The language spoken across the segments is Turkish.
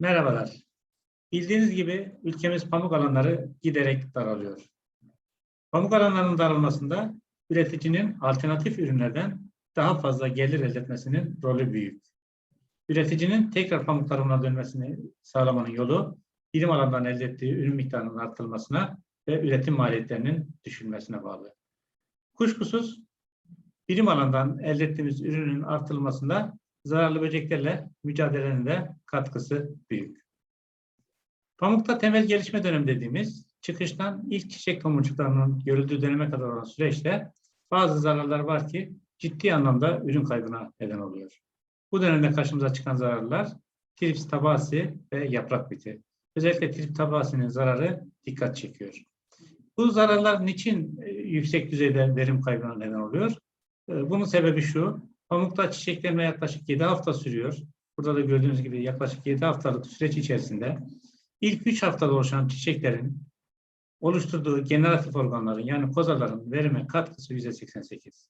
Merhabalar. Bildiğiniz gibi ülkemiz pamuk alanları giderek daralıyor. Pamuk alanlarının daralmasında üreticinin alternatif ürünlerden daha fazla gelir elde etmesinin rolü büyük. Üreticinin tekrar pamuk tarımına dönmesini sağlamanın yolu bilim alanından elde ettiği ürün miktarının artırılmasına ve üretim maliyetlerinin düşülmesine bağlı. Kuşkusuz bilim alanından elde ettiğimiz ürünün artırılmasında zararlı böceklerle mücadelenin de katkısı büyük. Pamukta temel gelişme dönemi dediğimiz çıkıştan ilk çiçek tomurcuklarının görüldüğü döneme kadar olan süreçte bazı zararlar var ki ciddi anlamda ürün kaybına neden oluyor. Bu dönemde karşımıza çıkan zararlar trips tabasi ve yaprak biti. Özellikle trips tabasinin zararı dikkat çekiyor. Bu zararlar niçin e, yüksek düzeyde verim kaybına neden oluyor? E, Bunun sebebi şu, pamukta çiçeklenme yaklaşık 7 hafta sürüyor. Burada da gördüğünüz gibi yaklaşık 7 haftalık süreç içerisinde ilk 3 haftada oluşan çiçeklerin oluşturduğu generatif organların yani kozaların verime katkısı %88.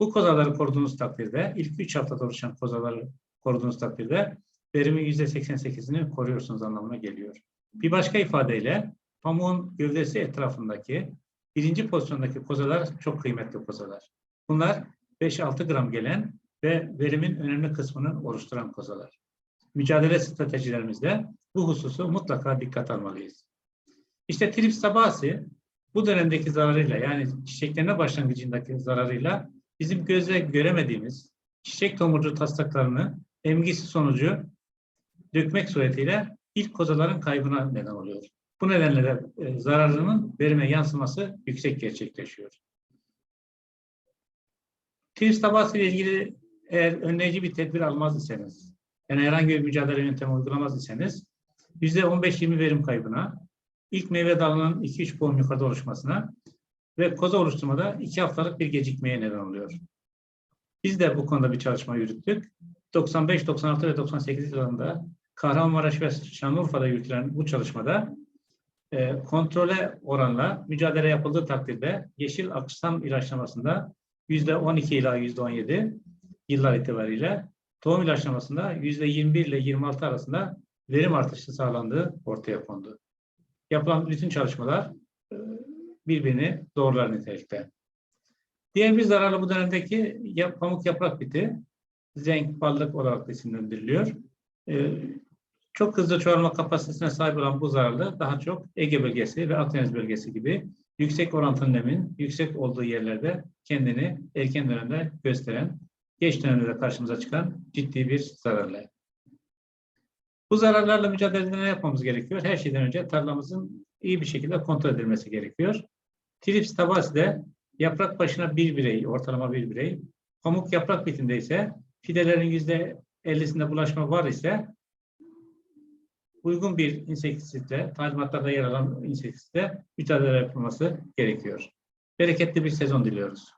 Bu kozaları koruduğunuz takdirde, ilk 3 haftada oluşan kozaları koruduğunuz takdirde verimin %88'ini koruyorsunuz anlamına geliyor. Bir başka ifadeyle pamuğun gövdesi etrafındaki birinci pozisyondaki kozalar çok kıymetli kozalar. Bunlar 5-6 gram gelen ve verimin önemli kısmını oluşturan kozalar. Mücadele stratejilerimizde bu hususu mutlaka dikkat almalıyız. İşte trips tabası bu dönemdeki zararıyla yani çiçeklenme başlangıcındaki zararıyla bizim gözle göremediğimiz çiçek tomurcu taslaklarını emgisi sonucu dökmek suretiyle ilk kozaların kaybına neden oluyor. Bu nedenle de e, zararının verime yansıması yüksek gerçekleşiyor. Trips tabası ile ilgili eğer önleyici bir tedbir almaz iseniz, yani herhangi bir mücadele yöntemi uygulamaz iseniz, %15-20 verim kaybına, ilk meyve dalının 2-3 boğum yukarıda oluşmasına ve koza oluşturmada 2 haftalık bir gecikmeye neden oluyor. Biz de bu konuda bir çalışma yürüttük. 95, 96 ve 98 yılında Kahramanmaraş ve Şanlıurfa'da yürütülen bu çalışmada e, kontrole oranla mücadele yapıldığı takdirde yeşil aksam ilaçlamasında 12 ila yüzde 17 yıllar itibariyle tohum ilaçlamasında yüzde 21 ile 26 arasında verim artışı sağlandığı ortaya kondu. Yapılan bütün çalışmalar e, birbirini doğrular nitelikte. Diğer bir zararlı bu dönemdeki pamuk yaprak biti zenk ballık olarak da isimlendiriliyor. E, çok hızlı çoğalma kapasitesine sahip olan bu zararlı daha çok Ege bölgesi ve Akdeniz bölgesi gibi yüksek orantılı nemin yüksek olduğu yerlerde kendini erken dönemde gösteren, geç dönemde de karşımıza çıkan ciddi bir zararlı. Bu zararlarla mücadelede ne yapmamız gerekiyor? Her şeyden önce tarlamızın iyi bir şekilde kontrol edilmesi gerekiyor. Trips tabası de yaprak başına bir birey, ortalama bir birey. Pamuk yaprak bitinde ise fidelerin yüzde 50'sinde bulaşma var ise uygun bir insektisitle, talimatlarda yer alan insektisitle mücadele yapılması gerekiyor. Bereketli bir sezon diliyoruz.